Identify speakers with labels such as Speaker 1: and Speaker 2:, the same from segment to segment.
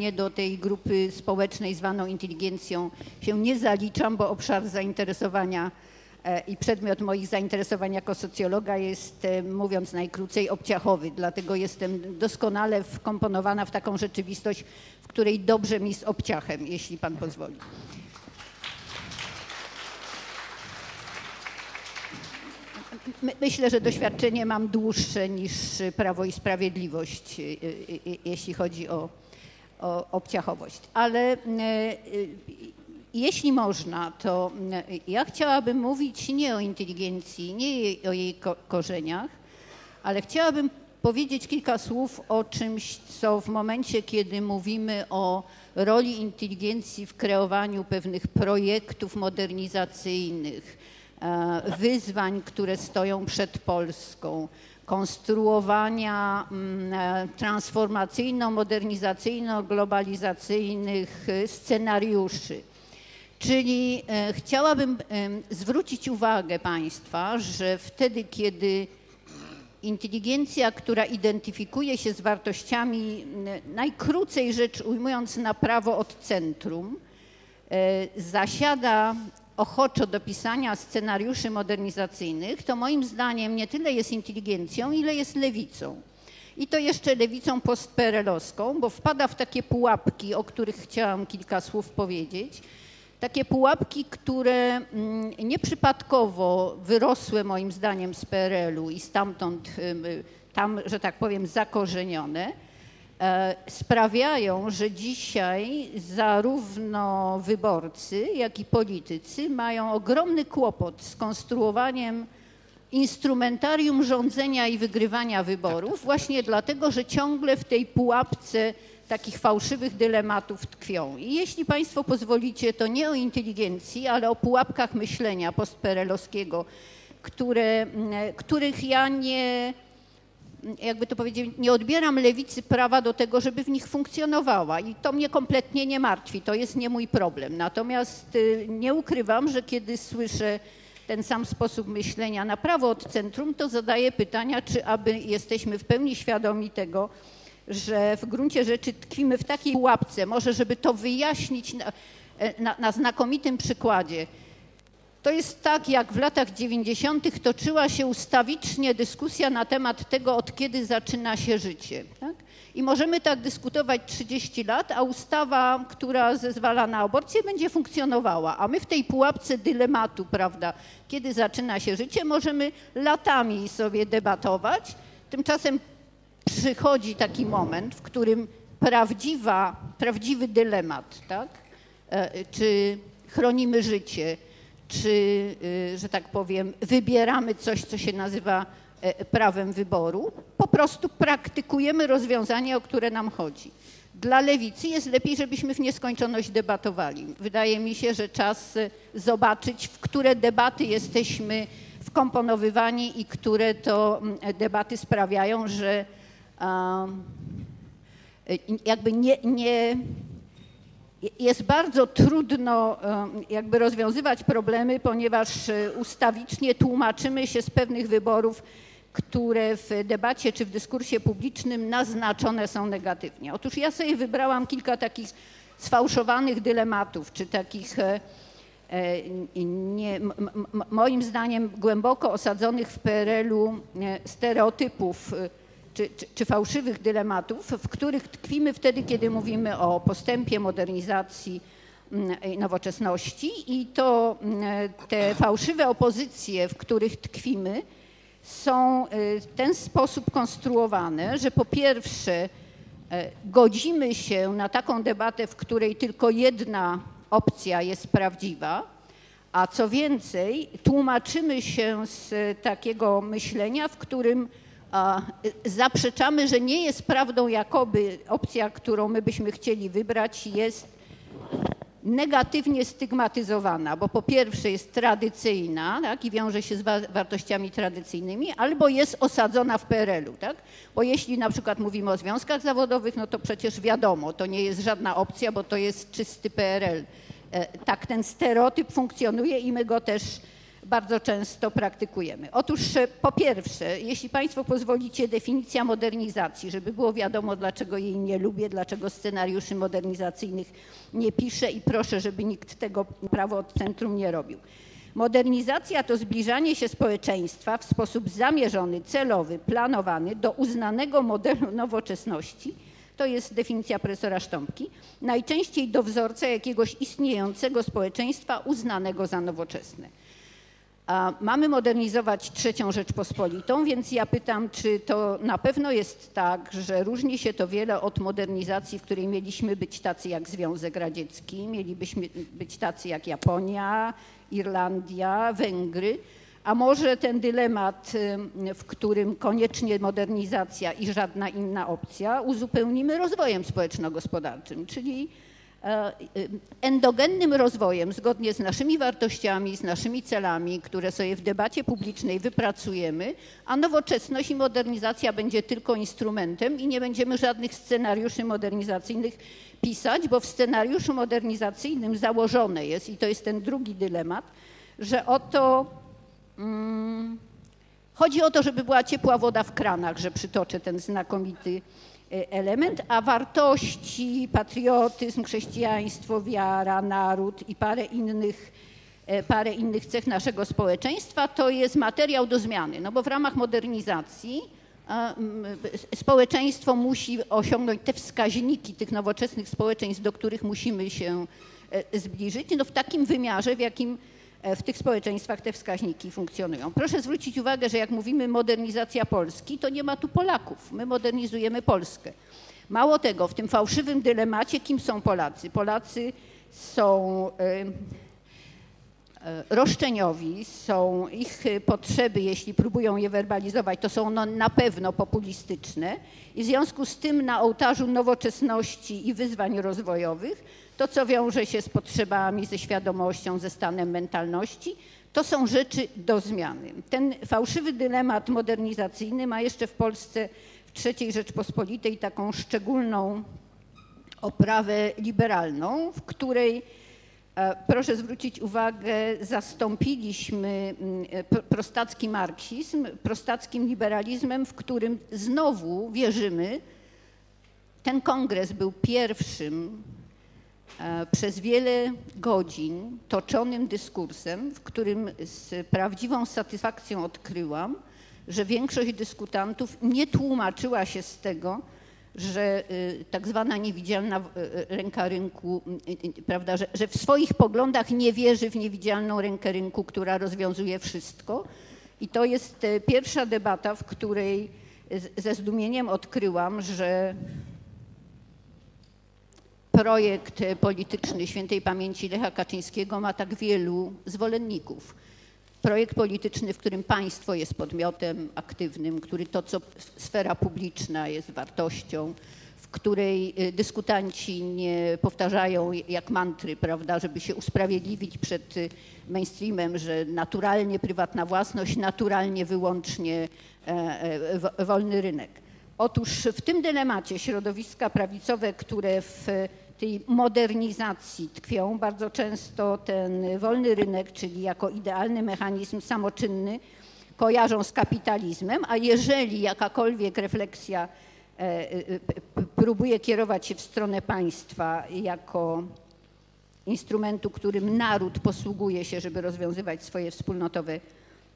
Speaker 1: specjalnie do tej grupy społecznej zwaną inteligencją się nie zaliczam, bo obszar zainteresowania e, i przedmiot moich zainteresowań jako socjologa jest, e, mówiąc najkrócej, obciachowy. Dlatego jestem doskonale wkomponowana w taką rzeczywistość, w której dobrze mi z obciachem, jeśli pan pozwoli. My, myślę, że doświadczenie mam dłuższe niż Prawo i Sprawiedliwość, y, jeśli chodzi o obciachowość. Ale jeśli można, to ja chciałabym mówić nie o inteligencji, nie o jej korzeniach, ale chciałabym powiedzieć kilka słów o czymś, co w momencie, kiedy mówimy o roli inteligencji w kreowaniu pewnych projektów modernizacyjnych, E, wyzwań, które stoją przed Polską, konstruowania mm, e, transformacyjno-modernizacyjno-globalizacyjnych e, scenariuszy. Czyli chciałabym zwrócić uwagę Państwa, że wtedy, kiedy inteligencja, która identyfikuje się z wartościami, najkrócej rzecz ujmując, na prawo od centrum, zasiada ochoczo do pisania scenariuszy modernizacyjnych, to moim zdaniem nie tyle jest inteligencją, ile jest lewicą. I to jeszcze lewicą postperelowską, bo wpada w takie pułapki, o których chciałam kilka słów powiedzieć. Takie pułapki, które mm, nieprzypadkowo wyrosły moim zdaniem z PRL-u i stamtąd tam, że tak powiem, zakorzenione sprawiają, że dzisiaj zarówno wyborcy, jak i politycy mają ogromny kłopot z konstruowaniem instrumentarium rządzenia i wygrywania wyborów, właśnie dlatego, że ciągle w tej pułapce takich fałszywych dylematów tkwią. I jeśli Państwo pozwolicie, to nie o inteligencji, ale o pułapkach myślenia postperelowskiego, które, których ja nie jakby to powiedzieć, nie odbieram lewicy prawa do tego, żeby w nich funkcjonowała i to mnie kompletnie nie martwi, to jest nie mój problem. Natomiast y, nie ukrywam, że kiedy słyszę ten sam sposób myślenia na prawo od centrum, to zadaję pytania, czy aby jesteśmy w pełni świadomi tego, że w gruncie rzeczy tkwimy w takiej łapce, może żeby to wyjaśnić na, e, na, na znakomitym przykładzie. To jest tak, jak w latach 90. toczyła się ustawicznie dyskusja na temat tego, od kiedy zaczyna się życie. Tak? I możemy tak dyskutować 30 lat, a ustawa, która zezwala na aborcję, będzie funkcjonowała. A my w tej pułapce dylematu, prawda, kiedy zaczyna się życie, możemy latami sobie debatować. Tymczasem przychodzi taki moment, w którym prawdziwa, prawdziwy dylemat, tak? E, czy chronimy życie, czy, y, że tak powiem, wybieramy coś, co się nazywa e, prawem wyboru, po prostu praktykujemy rozwiązania, o które nam chodzi. Dla lewicy jest lepiej, żebyśmy w nieskończoność debatowali. Wydaje mi się, że czas e, zobaczyć, w które debaty jesteśmy wkomponowywani i które to debaty sprawiają, że jakby nie, nie jest bardzo trudno jakby rozwiązywać problemy, ponieważ e, ustawicznie tłumaczymy się z pewnych wyborów, które w debacie czy w dyskursie publicznym naznaczone są negatywnie. Otóż ja sobie wybrałam kilka takich sfałszowanych dylematów, czy takich e, e, nie, moim zdaniem głęboko osadzonych w PRL-u stereotypów czy, czy, czy, fałszywych dylematów, w których tkwimy wtedy, kiedy mówimy o postępie, modernizacji mm, nowoczesności. I to mm, te fałszywe opozycje, w których tkwimy, są y, w ten sposób konstruowane, że po pierwsze y, godzimy się na taką debatę, w której tylko jedna opcja jest prawdziwa, a co więcej, tłumaczymy się z takiego myślenia, w którym zaprzeczamy, że nie jest prawdą, jakoby opcja, którą my byśmy chcieli wybrać, jest negatywnie stygmatyzowana, bo po pierwsze jest tradycyjna tak, i wiąże się z wartościami tradycyjnymi, albo jest osadzona w PRL-u. Tak? Bo jeśli na przykład mówimy o związkach zawodowych, no to przecież wiadomo, to nie jest żadna opcja, bo to jest czysty PRL. E, tak ten stereotyp funkcjonuje i my go też bardzo często praktykujemy. Otóż po pierwsze, jeśli Państwo pozwolicie, definicja modernizacji, żeby było wiadomo, dlaczego jej nie lubię, dlaczego scenariuszy modernizacyjnych nie piszę i proszę, żeby nikt tego prawo od centrum nie robił. Modernizacja to zbliżanie się społeczeństwa w sposób zamierzony, celowy, planowany do uznanego modelu nowoczesności. To jest definicja profesora Sztąpki. Najczęściej do wzorca jakiegoś istniejącego społeczeństwa uznanego za nowoczesne. Mamy modernizować trzecią Rzeczpospolitą, więc ja pytam, czy to na pewno jest tak, że różni się to wiele od modernizacji, w której mieliśmy być tacy jak Związek Radziecki, mielibyśmy być tacy jak Japonia, Irlandia, Węgry, a może ten dylemat, w którym koniecznie modernizacja i żadna inna opcja, uzupełnimy rozwojem społeczno-gospodarczym, czyli endogennym rozwojem zgodnie z naszymi wartościami, z naszymi celami, które sobie w debacie publicznej wypracujemy, a nowoczesność i modernizacja będzie tylko instrumentem i nie będziemy żadnych scenariuszy modernizacyjnych pisać, bo w scenariuszu modernizacyjnym założone jest, i to jest ten drugi dylemat, że oto hmm, chodzi o to, żeby była ciepła woda w kranach, że przytoczę ten znakomity e, element, a wartości, patriotyzm, chrześcijaństwo, wiara, naród i parę innych, e, parę innych cech naszego społeczeństwa to jest materiał do zmiany, no bo w ramach modernizacji społeczeństwo musi osiągnąć te wskaźniki tych nowoczesnych społeczeństw, do których musimy się e, zbliżyć, no w takim wymiarze, w jakim w tych społeczeństwach te wskaźniki funkcjonują. Proszę zwrócić uwagę, że jak mówimy modernizacja Polski, to nie ma tu Polaków. My modernizujemy Polskę. Mało tego, w tym fałszywym dylemacie, kim są Polacy? Polacy są E, roszczeniowi, są ich potrzeby, jeśli próbują je werbalizować, to są no na pewno populistyczne i w związku z tym na ołtarzu nowoczesności i wyzwań rozwojowych, to co wiąże się z potrzebami, ze świadomością, ze stanem mentalności, to są rzeczy do zmiany. Ten fałszywy dylemat modernizacyjny ma jeszcze w Polsce w III Rzeczpospolitej taką szczególną oprawę liberalną, w której E, proszę zwrócić uwagę, zastąpiliśmy mm, prostacki marksizm prostackim liberalizmem, w którym znowu wierzymy, ten kongres był pierwszym e, przez wiele godzin toczonym dyskursem, w którym z prawdziwą satysfakcją odkryłam, że większość dyskutantów nie tłumaczyła się z tego, że y, tak zwana niewidzialna y, ręka rynku, y, prawda, że, że w swoich poglądach nie wierzy w niewidzialną rękę rynku, która rozwiązuje wszystko. I to jest pierwsza debata, w której ze zdumieniem odkryłam, że projekt polityczny świętej pamięci Lecha Kaczyńskiego ma tak wielu zwolenników projekt polityczny, w którym państwo jest podmiotem aktywnym, który to, co sfera publiczna jest wartością, w której y, dyskutanci nie powtarzają jak mantry, prawda, żeby się usprawiedliwić przed y, mainstreamem, że naturalnie prywatna własność, naturalnie wyłącznie e, e, wolny rynek. Otóż w tym dylemacie środowiska prawicowe, które w tej modernizacji tkwią. Bardzo często ten wolny rynek, czyli jako idealny mechanizm samoczynny, kojarzą z kapitalizmem, a jeżeli jakakolwiek refleksja e, e, próbuje kierować się w stronę państwa jako instrumentu, którym naród posługuje się, żeby rozwiązywać swoje wspólnotowe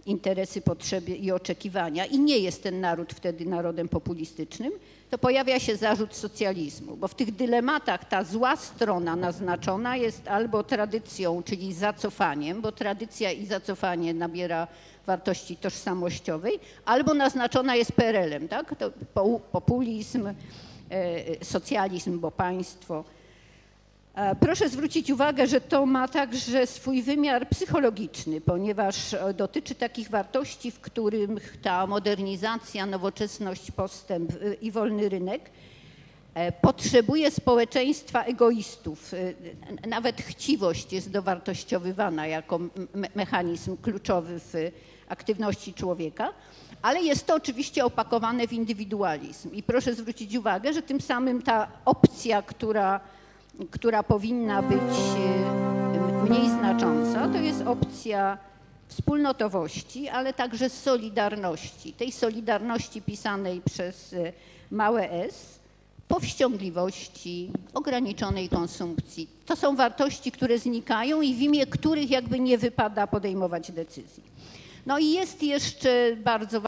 Speaker 1: interesy, potrzeby i oczekiwania i nie jest ten naród wtedy narodem populistycznym, to pojawia się zarzut socjalizmu, bo w tych dylematach ta zła strona naznaczona jest albo tradycją, czyli zacofaniem, bo tradycja i zacofanie nabiera wartości tożsamościowej, albo naznaczona jest PRL-em, tak? To populizm, e, socjalizm, bo państwo. E, proszę zwrócić uwagę, że to ma także swój wymiar psychologiczny, ponieważ e, dotyczy takich wartości, w których ta modernizacja, nowoczesność, postęp e, i wolny rynek potrzebuje społeczeństwa egoistów. Nawet chciwość jest dowartościowywana jako mechanizm kluczowy w aktywności człowieka, ale jest to oczywiście opakowane w indywidualizm. I proszę zwrócić uwagę, że tym samym ta opcja, która która powinna być e, mniej znacząca, to jest opcja wspólnotowości, ale także solidarności. Tej solidarności pisanej przez e, małe s, powściągliwości, ograniczonej konsumpcji. To są wartości, które znikają i w imię których jakby nie wypada podejmować decyzji. No i jest jeszcze bardzo